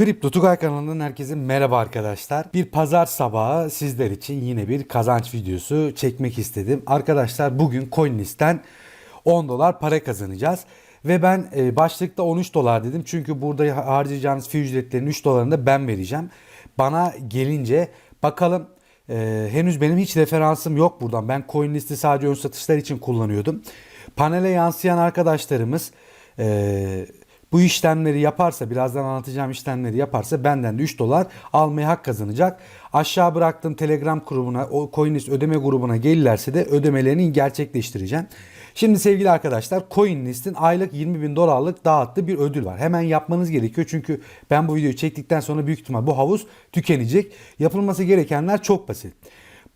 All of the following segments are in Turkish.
Kripto Tugay kanalından herkese merhaba arkadaşlar. Bir pazar sabahı sizler için yine bir kazanç videosu çekmek istedim. Arkadaşlar bugün CoinList'ten 10 dolar para kazanacağız. Ve ben e, başlıkta 13 dolar dedim. Çünkü burada harcayacağınız fee ücretlerinin 3 dolarını da ben vereceğim. Bana gelince bakalım e, henüz benim hiç referansım yok buradan. Ben CoinList'i sadece ön satışlar için kullanıyordum. Panele yansıyan arkadaşlarımız e, bu işlemleri yaparsa birazdan anlatacağım işlemleri yaparsa benden de 3 dolar almaya hak kazanacak. Aşağı bıraktığım Telegram grubuna o Coinlist ödeme grubuna gelirlerse de ödemelerini gerçekleştireceğim. Şimdi sevgili arkadaşlar Coinlist'in aylık 20 bin dolarlık dağıttığı bir ödül var. Hemen yapmanız gerekiyor çünkü ben bu videoyu çektikten sonra büyük ihtimal bu havuz tükenecek. Yapılması gerekenler çok basit.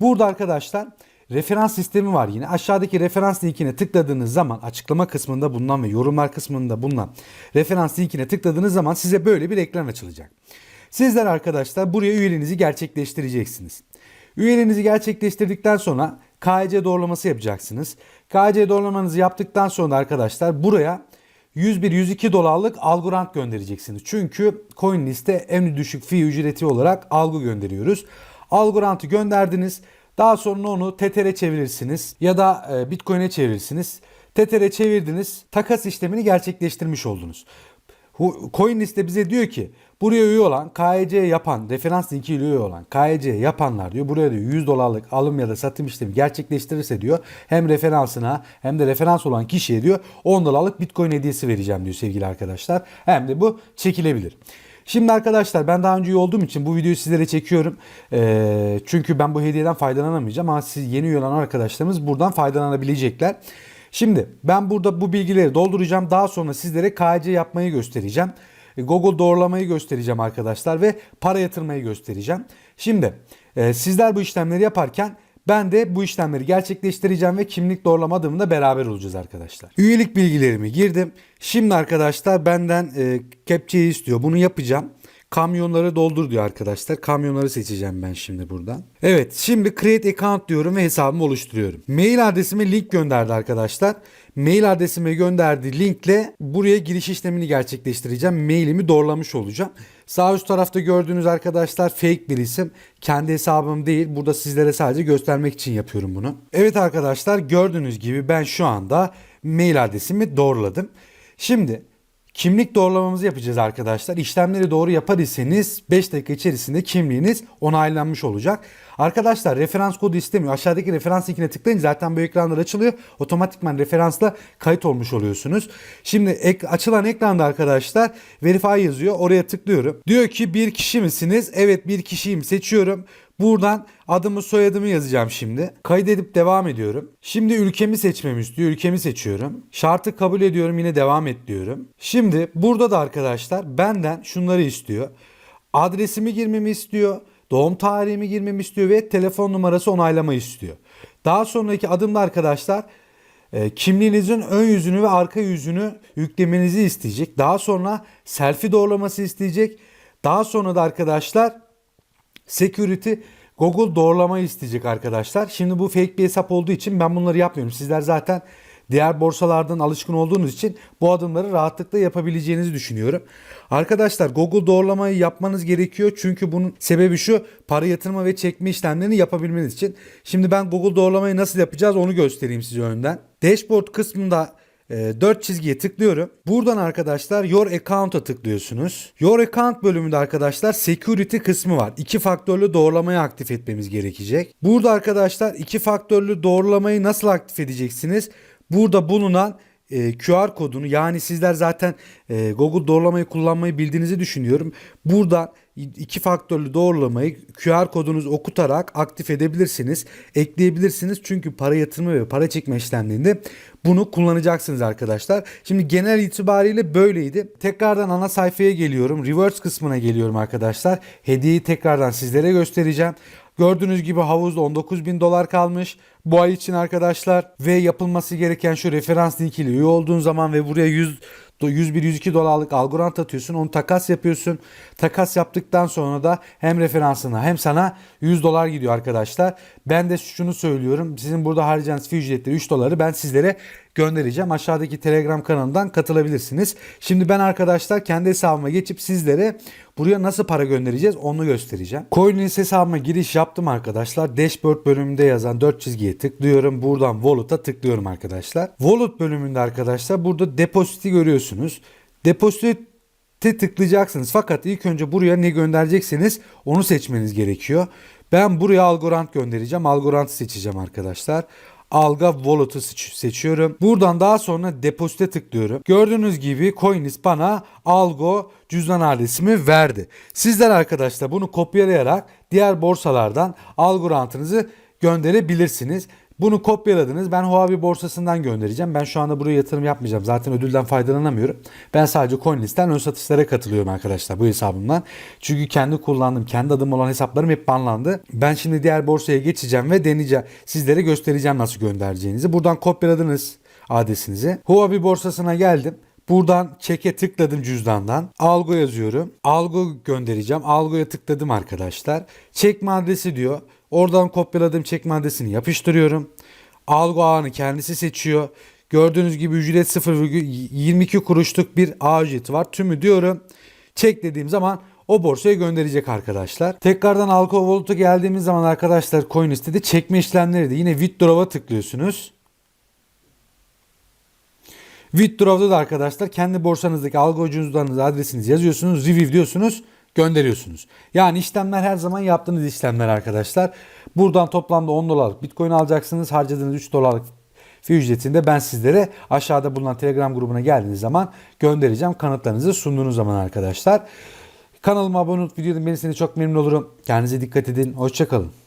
Burada arkadaşlar referans sistemi var yine. Aşağıdaki referans linkine tıkladığınız zaman açıklama kısmında bulunan ve yorumlar kısmında bulunan referans linkine tıkladığınız zaman size böyle bir ekran açılacak. Sizler arkadaşlar buraya üyeliğinizi gerçekleştireceksiniz. Üyeliğinizi gerçekleştirdikten sonra KYC doğrulaması yapacaksınız. KYC doğrulamanızı yaptıktan sonra arkadaşlar buraya 101-102 dolarlık algorand göndereceksiniz. Çünkü CoinList'e en düşük fee ücreti olarak algı gönderiyoruz. Algorand'ı gönderdiniz. Daha sonra onu Tether'e çevirirsiniz ya da e, Bitcoin'e çevirirsiniz. Tether'e çevirdiniz. Takas işlemini gerçekleştirmiş oldunuz. Hu- CoinList'te bize diyor ki buraya üye olan KYC yapan referans linki üye olan KYC yapanlar diyor buraya diyor 100 dolarlık alım ya da satım işlemi gerçekleştirirse diyor hem referansına hem de referans olan kişiye diyor 10 dolarlık Bitcoin hediyesi vereceğim diyor sevgili arkadaşlar. Hem de bu çekilebilir. Şimdi arkadaşlar ben daha önce üye olduğum için bu videoyu sizlere çekiyorum. Ee, çünkü ben bu hediyeden faydalanamayacağım ama siz yeni üye olan arkadaşlarımız buradan faydalanabilecekler. Şimdi ben burada bu bilgileri dolduracağım. Daha sonra sizlere KC yapmayı göstereceğim. E, Google doğrulamayı göstereceğim arkadaşlar ve para yatırmayı göstereceğim. Şimdi e, sizler bu işlemleri yaparken ben de bu işlemleri gerçekleştireceğim ve kimlik doğrulama adımında beraber olacağız arkadaşlar. Üyelik bilgilerimi girdim. Şimdi arkadaşlar benden e, kepçeyi istiyor. Bunu yapacağım. Kamyonları doldur diyor arkadaşlar. Kamyonları seçeceğim ben şimdi buradan. Evet şimdi create account diyorum ve hesabımı oluşturuyorum. Mail adresime link gönderdi arkadaşlar. Mail adresime gönderdiği linkle buraya giriş işlemini gerçekleştireceğim. Mailimi doğrulamış olacağım. Sağ üst tarafta gördüğünüz arkadaşlar fake bir isim. Kendi hesabım değil. Burada sizlere sadece göstermek için yapıyorum bunu. Evet arkadaşlar gördüğünüz gibi ben şu anda mail adresimi doğruladım. Şimdi Kimlik doğrulamamızı yapacağız arkadaşlar. İşlemleri doğru yapar iseniz 5 dakika içerisinde kimliğiniz onaylanmış olacak. Arkadaşlar referans kodu istemiyor. Aşağıdaki referans linkine tıklayın zaten bu ekranlar açılıyor. Otomatikman referansla kayıt olmuş oluyorsunuz. Şimdi ek, açılan ekranda arkadaşlar verify yazıyor. Oraya tıklıyorum. Diyor ki bir kişi misiniz? Evet bir kişiyim seçiyorum. Buradan adımı soyadımı yazacağım şimdi. Kaydedip devam ediyorum. Şimdi ülkemi seçmemi istiyor. Ülkemi seçiyorum. Şartı kabul ediyorum yine devam et diyorum. Şimdi burada da arkadaşlar benden şunları istiyor. Adresimi girmemi istiyor. Doğum tarihimi girmemi istiyor ve telefon numarası onaylama istiyor. Daha sonraki adımda arkadaşlar e, kimliğinizin ön yüzünü ve arka yüzünü yüklemenizi isteyecek. Daha sonra selfie doğrulaması isteyecek. Daha sonra da arkadaşlar security Google doğrulama isteyecek arkadaşlar. Şimdi bu fake bir hesap olduğu için ben bunları yapmıyorum. Sizler zaten diğer borsalardan alışkın olduğunuz için bu adımları rahatlıkla yapabileceğinizi düşünüyorum. Arkadaşlar Google doğrulamayı yapmanız gerekiyor. Çünkü bunun sebebi şu para yatırma ve çekme işlemlerini yapabilmeniz için. Şimdi ben Google doğrulamayı nasıl yapacağız onu göstereyim size önden. Dashboard kısmında 4 çizgiye tıklıyorum. Buradan arkadaşlar Your Account'a tıklıyorsunuz. Your Account bölümünde arkadaşlar Security kısmı var. İki faktörlü doğrulamayı aktif etmemiz gerekecek. Burada arkadaşlar iki faktörlü doğrulamayı nasıl aktif edeceksiniz? Burada bulunan e, QR kodunu yani sizler zaten e, Google doğrulamayı kullanmayı bildiğinizi düşünüyorum. Buradan iki faktörlü doğrulamayı QR kodunuzu okutarak aktif edebilirsiniz. Ekleyebilirsiniz çünkü para yatırma ve para çekme işlemlerinde bunu kullanacaksınız arkadaşlar. Şimdi genel itibariyle böyleydi. Tekrardan ana sayfaya geliyorum. Reverse kısmına geliyorum arkadaşlar. Hediyeyi tekrardan sizlere göstereceğim. Gördüğünüz gibi havuzda 19 bin dolar kalmış. Bu ay için arkadaşlar ve yapılması gereken şu referans linkiyle üye olduğun zaman ve buraya 100 101-102 dolarlık algorand atıyorsun. Onu takas yapıyorsun. Takas yaptıktan sonra da hem referansına hem sana 100 dolar gidiyor arkadaşlar. Ben de şunu söylüyorum. Sizin burada harcayacağınız ücretleri 3 doları ben sizlere göndereceğim. Aşağıdaki Telegram kanalından katılabilirsiniz. Şimdi ben arkadaşlar kendi hesabıma geçip sizlere buraya nasıl para göndereceğiz onu göstereceğim. Coinlist hesabıma giriş yaptım arkadaşlar. Dashboard bölümünde yazan 4 çizgiye tıklıyorum. Buradan Wallet'a tıklıyorum arkadaşlar. Wallet bölümünde arkadaşlar burada depositi görüyorsunuz. Deposite tıklayacaksınız. Fakat ilk önce buraya ne gönderecekseniz onu seçmeniz gerekiyor. Ben buraya Algorand göndereceğim. Algorand'ı seçeceğim arkadaşlar. Alga Wallet'ı seç- seçiyorum. Buradan daha sonra depozite tıklıyorum. Gördüğünüz gibi Coinlist bana Algo cüzdan adresimi verdi. Sizler arkadaşlar bunu kopyalayarak diğer borsalardan Algorand'ınızı gönderebilirsiniz. Bunu kopyaladınız. Ben Huawei borsasından göndereceğim. Ben şu anda buraya yatırım yapmayacağım. Zaten ödülden faydalanamıyorum. Ben sadece CoinList'ten ön satışlara katılıyorum arkadaşlar bu hesabımdan. Çünkü kendi kullandığım, kendi adım olan hesaplarım hep banlandı. Ben şimdi diğer borsaya geçeceğim ve deneyeceğim. Sizlere göstereceğim nasıl göndereceğinizi. Buradan kopyaladınız adresinizi. Huawei borsasına geldim. Buradan çeke tıkladım cüzdandan. Algo yazıyorum. Algo göndereceğim. Algo'ya tıkladım arkadaşlar. Çekme adresi diyor. Oradan kopyaladığım çekme adresini yapıştırıyorum. Algo ağını kendisi seçiyor. Gördüğünüz gibi ücret 0,22 kuruşluk bir ağ ücreti var. Tümü diyorum. Çek dediğim zaman o borsaya gönderecek arkadaşlar. Tekrardan Algo Wallet'a geldiğimiz zaman arkadaşlar Coinlist'te de çekme işlemleri de yine Withdraw'a tıklıyorsunuz. Withdraw'da da arkadaşlar kendi borsanızdaki cüzdanınızı adresinizi yazıyorsunuz. Review diyorsunuz gönderiyorsunuz. Yani işlemler her zaman yaptığınız işlemler arkadaşlar. Buradan toplamda 10 dolarlık bitcoin alacaksınız. Harcadığınız 3 dolarlık fi ücretinde ben sizlere aşağıda bulunan telegram grubuna geldiğiniz zaman göndereceğim. Kanıtlarınızı sunduğunuz zaman arkadaşlar. Kanalıma abone olup videoda beni seni çok memnun olurum. Kendinize dikkat edin. Hoşçakalın.